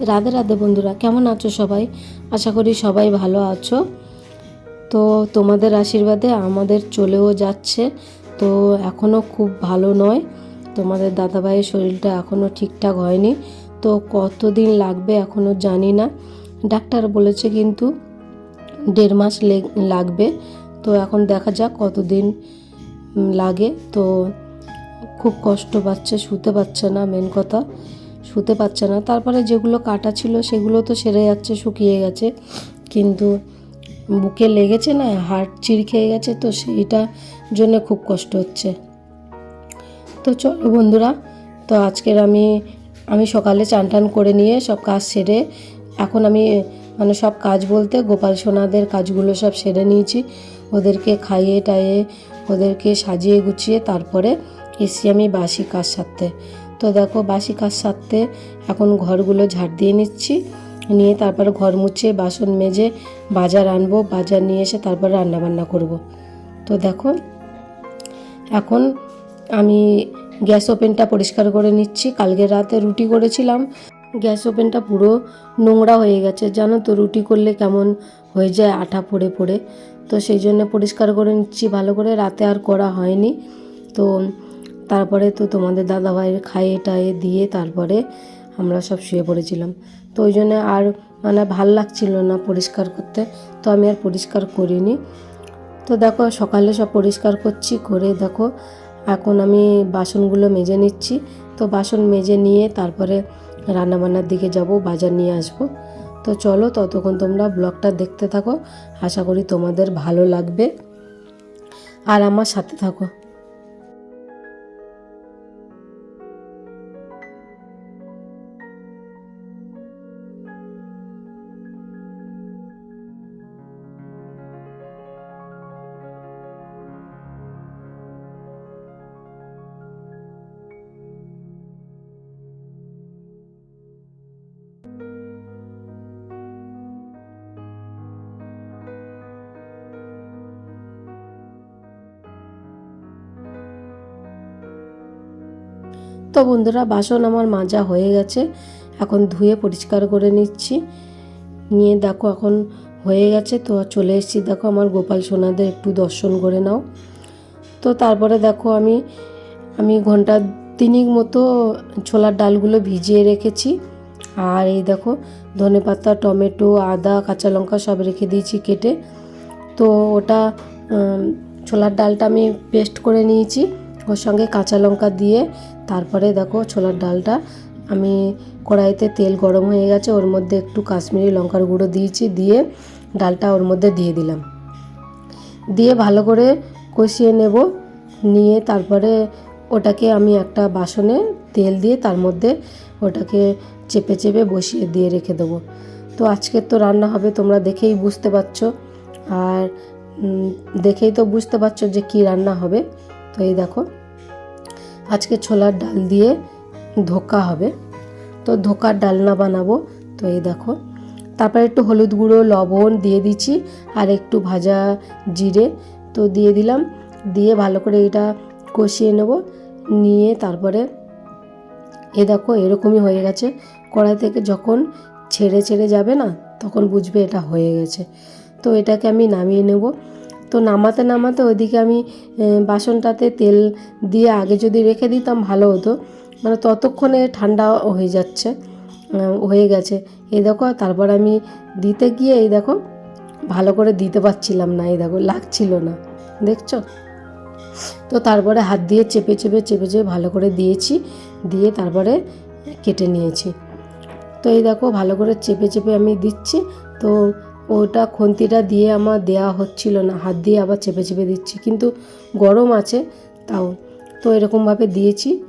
রাধে রাধে বন্ধুরা, কেমন আছো সবাই? আশা করি সবাই ভালো আছো। তো তোমাদের আশীর্বাদে আমাদের চলেও যাচ্ছে। তো এখনও খুব ভালো নয়। তোমাদের দাদাভাইয়ের শরীরটা এখনও ঠিকঠাক হয়নি। তো কতদিন লাগবে এখনও জানি না। ডাক্তার বলেছে কিন্তু দেড় মাস লাগবে। তো এখন দেখা যাক কতদিন লাগে। তো খুব কষ্ট পাচ্ছে, শুতে পারছে না, মেন কথা। শুতে পারছে না। তারপরে যেগুলো কাটা ছিল সেগুলো তো সেরে যাচ্ছে, শুকিয়ে গেছে। কিন্তু বুকে লেগেছে না, হাড় চিড় খেয়ে গেছে, তো সেইটা জন্য খুব কষ্ট হচ্ছে। তো চলো বন্ধুরা, তো আজকের আমি আমি সকালে চান টান করে নিয়ে সব কাজ সেরে, এখন আমি মানে সব কাজ বলতে গোপাল সোনাদের কাজগুলো সব সেরে নিয়েছি। ওদেরকে খাইয়ে টাইয়ে, ওদেরকে সাজিয়ে গুছিয়ে তারপরে এসি আমি বাসি কাজ সারতে। তো দেখো বাসি কাজ সারতে এখন ঘরগুলো ঝাড় দিয়ে নিচ্ছি। নিয়ে তারপর ঘর মুছে বাসন মেজে বাজার আনব, বাজার নিয়ে এসে তারপরে রান্নাবান্না করব। তো দেখো, এখন আমি গ্যাস ওপেনটা পরিষ্কার করে নিচ্ছি। কালকে রাতে রুটি করেছিলাম। গ্যাস ওপেনটা পুরো নোংরা হয়ে গেছে। জানো তো রুটি করলে কেমন হয়ে যায়, আঠা পড়ে পড়ে। তো সেই জন্য পরিষ্কার করে নিচ্ছি। ভালো করে রাতে আর করা হয়নি। তো তারপরে তো তোমাদের দাদাভাইয়ের খাইয়ে টাইয়ে দিয়ে তারপরে আমরা সব শুয়ে পড়েছিলাম। তো ওই জন্য আর মানে ভালো লাগছিল না পরিষ্কার করতে। তো আমি আর পরিষ্কার করিনি। তো দেখো সকালে সব পরিষ্কার করছি, করে দেখো এখন আমি বাসনগুলো মেজে নিচ্ছি। তো বাসন মেজে নিয়ে তারপরে রান্নাবান্নার দিকে যাব, বাজার নিয়ে আসব। তো চলো ততক্ষণ তোমরা ব্লগটা দেখতে থাকো, আশা করি তোমাদের ভালো লাগবে। আর আমার সাথে থাকো। তো বন্ধুরা, বাসন আমার মাজা হয়ে গেছে। এখন ধুয়ে পরিষ্কার করে নিচ্ছি। নিয়ে দেখো এখন হয়ে গেছে। তো চলে এসেছি, দেখো আমার গোপাল সোনাদের একটু দর্শন করে নাও। তো তারপরে দেখো আমি আমি ঘণ্টা তিনিক মতো ছোলার ডালগুলো ভিজিয়ে রেখেছি। আর এই দেখো ধনেপাতা টমেটো, আদা, কাঁচা লঙ্কা সব রেখে দিয়েছি কেটে। তো ওটা ছোলার ডালটা আমি পেস্ট করে নিয়েছি। ওর সঙ্গে কাঁচা লঙ্কা দিয়ে তারপরে দেখো ছোলার ডালটা। আমি কড়াইতে তেল গরম হয়ে গেছে, ওর মধ্যে একটু কাশ্মীরি লঙ্কার গুঁড়ো দিয়েছি, দিয়ে ডালটা ওর মধ্যে দিয়ে দিলাম। দিয়ে ভালো করে কষিয়ে নেব, নিয়ে তারপরে ওটাকে আমি একটা বাসনে তেল দিয়ে তার মধ্যে ওটাকে চেপে চেপে বসিয়ে দিয়ে রেখে দেবো। তো আজকের তো রান্না হবে, তোমরা দেখেই বুঝতে পারছ। আর দেখেই তো বুঝতে পারছ যে কি রান্না হবে। তো এই দেখো, আজকে ছোলার ডাল দিয়ে ধোকা হবে। তো ধোকার ডালনা বানাবো, তো এই দেখো। তারপরে একটু হলুদ গুঁড়ো, লবণ দিয়ে দিচ্ছি, আর একটু ভাজা জিরে, তো দিয়ে দিলাম। দিয়ে ভালো করে এটা কষিয়ে নেব, নিয়ে তারপরে এ দেখো এরকমই হয়ে গেছে। কড়াই থেকে যখন ছেড়ে ছেড়ে যাবে না, তখন বুঝবে এটা হয়ে গেছে। তো এটাকে আমি নামিয়ে নেব। তো নামাতে নামাতে ওইদিকে আমি বাসনটাতে তেল দিয়ে আগে যদি রেখে দিতাম ভালো হতো। মানে ততক্ষণে ঠান্ডা হয়ে যাচ্ছে হয়ে গেছে। এই দেখো তারপর আমি দিতে গিয়ে এই দেখো, ভালো করে দিতে পারছিলাম না, এই দেখো, লাগছিল না, দেখছ? তো তারপরে হাত দিয়ে চেপে চেপে চেপে চেপে ভালো করে দিয়েছি, দিয়ে তারপরে কেটে নিয়েছি। তো এই দেখো, ভালো করে চেপে চেপে আমি দিচ্ছি। তো ওটা খন্তিটা দিয়ে আমার দেয়া হচ্ছিল না। হাত দিয়ে আবার চেপে চেপে দিচ্ছি। কিন্তু গরম আছে, তাও। তো এরকমভাবে দিয়েছি।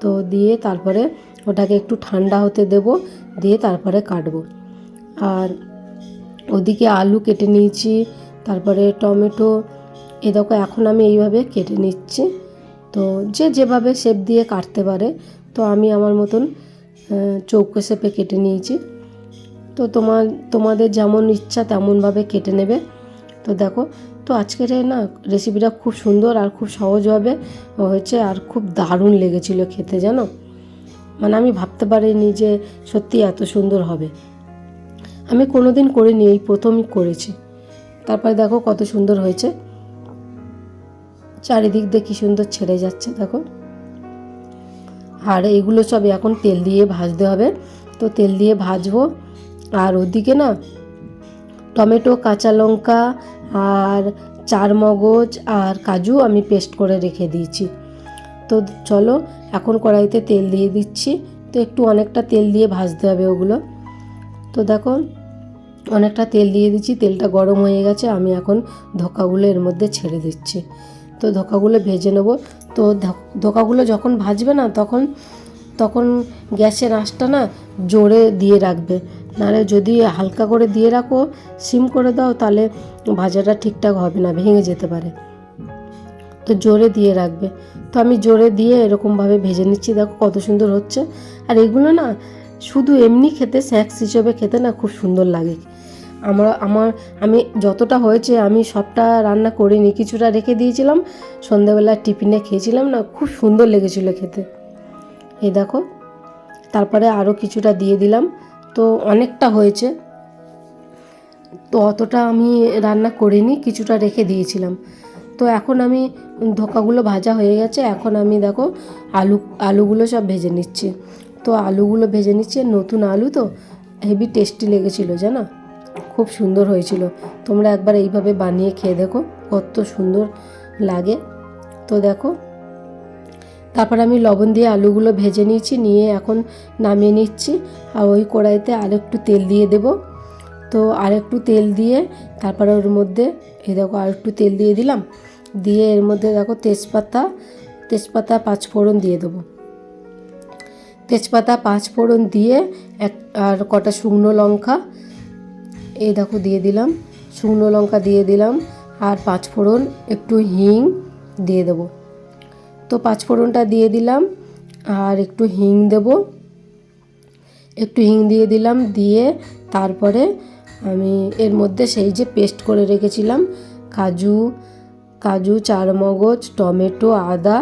তো দিয়ে তারপরে ওটাকে একটু ঠান্ডা হতে দেব, দিয়ে তারপরে কাটব। আর ওদিকে আলু কেটে নিয়েছি, তারপরে টমেটো। এ দেখো, এখন আমি এইভাবে কেটে নিচ্ছি। তো যে যেভাবে শেপ দিয়ে কাটতে পারে, তো আমি আমার মতন চৌকো শেপে কেটে নিয়েছি। তো তোমার, তোমাদের যেমন ইচ্ছা তেমনভাবে কেটে নেবে। তো দেখো, তো আজকের না রেসিপিটা খুব সুন্দর আর খুব সহজভাবে হয়েছে আর খুব দারুণ লেগেছিল খেতে, জানো? মানে আমি ভাবতে পারিনি যে সত্যি এত সুন্দর হবে। আমি কোনো দিন করিনি, এই প্রথমই করেছি। তারপরে দেখো কত সুন্দর হয়েছে। চারিদিক দিয়ে কী সুন্দর ছেড়ে যাচ্ছে, দেখো। আর এগুলো সব এখন তেল দিয়ে ভাজতে হবে। তো তেল দিয়ে ভাজবো। আর ওদিকে না টমেটো, কাঁচা লঙ্কা আর চার মগজ আর কাজু আমি পেস্ট করে রেখে দিয়েছি। তো চলো, এখন কড়াইতে তেল দিয়ে দিচ্ছি। তো একটু অনেকটা তেল দিয়ে ভাজতে হবে ওগুলো। তো দেখো, অনেকটা তেল দিয়ে দিচ্ছি। তেলটা গরম হয়ে গেছে, আমি এখন ধোকাগুলো এর মধ্যে ছেড়ে দিচ্ছি। তো ধোকাগুলো ভেজে নেব। তো ধোকাগুলো যখন ভাজবে না, তখন তখন গ্যাসের আঁচটা না জোরে দিয়ে রাখবে। নাহলে যদি হালকা করে দিয়ে রাখো, সিম করে দাও, তাহলে ভাজাটা ঠিকঠাক হবে না, ভেঙে যেতে পারে। তো জোরে দিয়ে রাখবে। তো আমি জোরে দিয়ে এরকমভাবে ভেজে নিচ্ছি, দেখো কত সুন্দর হচ্ছে। আর এগুলো না, শুধু এমনি খেতে, স্ন্যাক্স হিসেবে খেতে না খুব সুন্দর লাগে। আমার আমার, আমি যতটা হয়েছে, আমি সবটা রান্না করিনি, কিছুটা রেখে দিয়েছিলাম। সন্ধ্যাবেলা টিফিনে খেয়েছিলাম না, খুব সুন্দর লেগেছিলো খেতে। এই দেখো, তারপরে আরও কিছুটা দিয়ে দিলাম। তো অনেকটা হয়েছে। তো অতটা আমি রান্না করিনি, কিছুটা রেখে দিয়েছিলাম। তো এখন আমি ধোকাগুলো ভাজা হয়ে গেছে, এখন আমি দেখো আলু, আলুগুলো সব ভেজে নিচ্ছি। তো আলুগুলো ভেজে নিচ্ছি, নতুন আলু তো, হেভি টেস্টি লেগেছিলো জানো? খুব সুন্দর হয়েছিল। তোমরা একবার এইভাবে বানিয়ে খেয়ে দেখো, কত সুন্দর লাগে। তো দেখো তারপর আমি লবণ দিয়ে আলুগুলো ভেজে নিয়েছি, নিয়ে এখন নামিয়ে নিচ্ছি। আর ওই কড়াইতে আর একটু তেল দিয়ে দেব। তো আর একটু তেল দিয়ে তারপরে ওর মধ্যে, এই দেখো আর একটু তেল দিয়ে দিলাম। দিয়ে এর মধ্যে দেখো তেজপাতা তেজপাতা পাঁচ ফোড়ন দিয়ে দেবো। তেজপাতা পাঁচ ফোড়ন দিয়ে এক, আর কটা শুকনো লঙ্কা, এই দেখো দিয়ে দিলাম। শুকনো লঙ্কা দিয়ে দিলাম। আর পাঁচ ফোড়ন একটু হিং দিয়ে দেবো। তো পাঁচ ফোড়নটা দিয়ে দিলাম, আর একটু হিং দেব। একটু হিং দিয়ে দিলাম, দিয়ে তারপরে আমি এর মধ্যে সেই যে পেস্ট করে রেখেছিলাম, কাজু কাজু, চারমগজ, টমেটো, আদা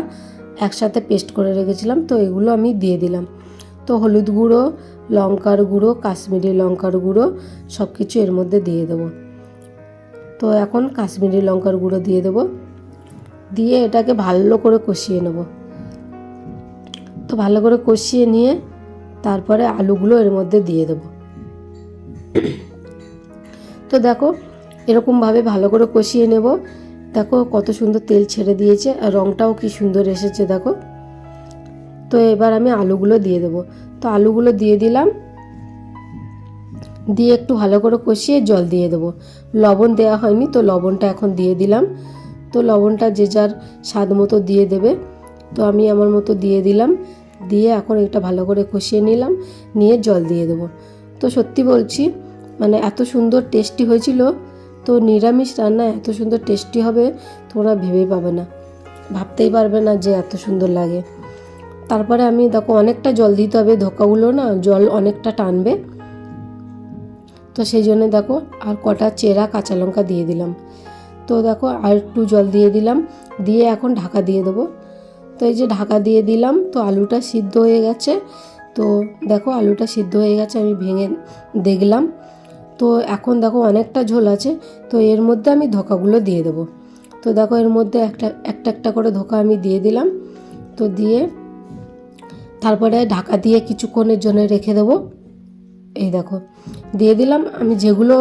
একসাথে পেস্ট করে রেখেছিলাম, তো এগুলো আমি দিয়ে দিলাম। তো হলুদ গুঁড়ো, লঙ্কার গুঁড়ো, কাশ্মীরি লঙ্কার গুঁড়ো সব কিছু এর মধ্যে দিয়ে দেবো। তো এখন কাশ্মীরি লঙ্কার গুঁড়ো দিয়ে দেবো। দিয়ে এটাকে ভালো করে কষিয়ে নেব। তো ভালো করে কষিয়ে নিয়ে তারপরে আলুগুলো এর মধ্যে দিয়ে দেবো। তো দেখো, এরকমভাবে ভালো করে কষিয়ে নেব। দেখো কত সুন্দর তেল ছেড়ে দিয়েছে আর রঙটাও কি সুন্দর এসেছে দেখো। তো এবার আমি আলুগুলো দিয়ে দেবো। তো আলুগুলো দিয়ে দিলাম। দিয়ে একটু ভালো করে কষিয়ে জল দিয়ে দেবো। লবণ দেওয়া হয়নি তো লবণটা এখন দিয়ে দিলাম। তো লবণটা যে যার স্বাদ মতো দিয়ে দেবে। তো আমি আমার মতো দিয়ে দিলাম। দিয়ে এখন এটা ভালো করে কষিয়ে নিলাম। নিয়ে জল দিয়ে দেবো। তো সত্যি বলছি মানে এত সুন্দর টেস্টি হয়েছিল। তো নিরামিষ রান্না এত সুন্দর টেস্টি হবে তোমরা ভেবেই পাবে না। ভাবতেই পারবে না যে এত সুন্দর লাগে। তারপরে আমি দেখো অনেকটা জল দিতে হবে ধোকাগুলো না, জল অনেকটা টানবে। তো সেই জন্য দেখো আর কটা চেরা কাঁচা লঙ্কা দিয়ে দিলাম। তো দেখো আর একটু জল দিয়ে দিলাম, দিয়ে এখন ঢাকা দিয়ে দেবো। তো এই যে ঢাকা দিয়ে দিলাম, তো আলুটা সিদ্ধ হয়ে গেছে। তো দেখো আলুটা সিদ্ধ হয়ে গেছে, আমি ভেঙে দেখলাম। তো এখন দেখো অনেকটা ঝোল আছে, তো এর মধ্যে আমি ধোকাগুলো দিয়ে দেবো। তো দেখো এর মধ্যে একটা একটা একটা করে ধোকা আমি দিয়ে দিলাম। তো দিয়ে তারপরে ঢাকা দিয়ে কিছুক্ষণের জন্য রেখে দেবো। এই দেখো, দিয়ে দিলাম আমি যেগুলো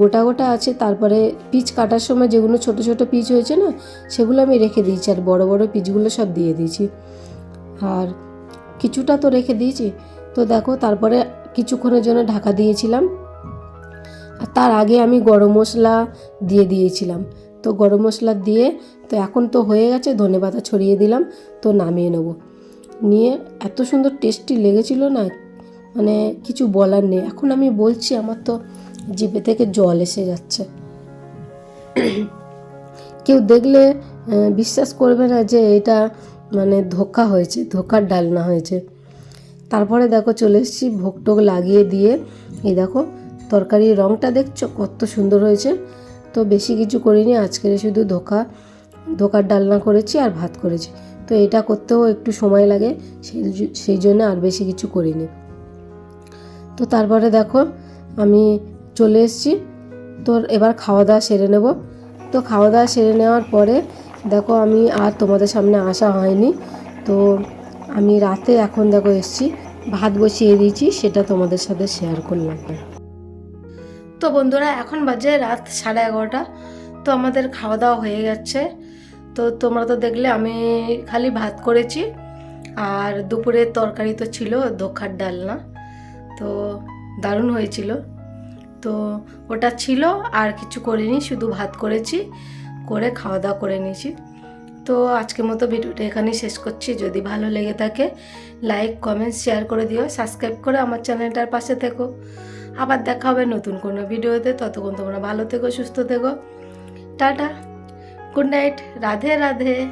গোটা গোটা আছে, তারপরে পিচ কাটার সময় যেগুলো ছোট ছোট পিচ হয়েছে না, সেগুলো আমি রেখে দিয়েছি আর বড় বড় পিচগুলো সব দিয়ে দিয়েছি। আর কিছুটা তো রেখে দিয়েছি। তো দেখো, তারপরে কিছুক্ষণের জন্য ঢাকা দিয়েছিলাম। আর তার আগে আমি গরম মশলা দিয়ে দিয়েছিলাম। তো গরম মশলা দিয়ে, তো এখন তো হয়ে গেছে, ধনে পাতা ছড়িয়ে দিলাম, তো নামিয়ে নেব। নিয়ে এত সুন্দর টেস্টি লেগেছিল না মানে কিছু বলার নেই। এখন আমি বলছি, আমার তো জিভে থেকে জল এসে যাচ্ছে। কেউ দেখলে বিশ্বাস করবে না যে এটা মানে ধোকা হয়েছে, ধোকার ডালনা হয়েছে। তারপরে দেখো চলে এসেছি, ভোগ টোক লাগিয়ে দিয়ে, এই দেখো তরকারির রঙটা দেখছ, কত সুন্দর হয়েছে। তো বেশি কিছু করিনি আজকের শুধু ধোকা, ধোকার ডালনা করেছি আর ভাত করেছি। তো এটা করতেও একটু সময় লাগে সেই জন্য আর বেশি কিছু করিনি। তো তারপরে দেখো, আমি চলে এসেছি। তো এবার খাওয়া দাওয়া সেরে নেব। তো খাওয়া দাওয়া সেরে নেওয়ার পরে দেখো, আমি আর তোমাদের সামনে আসা হয়নি। তো আমি রাতে এখন দেখো এসেছি, ভাত বসিয়ে দিয়েছি, সেটা তোমাদের সাথে শেয়ার করলাম। তো বন্ধুরা, এখন বাজে রাত সাড়ে এগারোটা। তো আমাদের খাওয়া দাওয়া হয়ে গেছে। তো তোমরা তো দেখলে, আমি খালি ভাত করেছি। আর দুপুরের তরকারি তো ছিল দোখার ডালনা। তো দারুণ হয়েছিল। তো ওটা ছিল, আর কিছু করিনি, শুধু ভাত করেছি, করে খাওয়া দাওয়া করে নিয়েছি। তো আজকের মতো ভিডিওটা এখানেই শেষ করছি। যদি ভালো লেগে থাকে লাইক কমেন্ট শেয়ার করে দিও। সাবস্ক্রাইব করে আমার চ্যানেলটার পাশে থেকো। আবার দেখা হবে নতুন কোনো ভিডিওতে। ততক্ষণ তোমরা ভালো থেকো, সুস্থ থেকো। Tata. Good night. Radhe Radhe.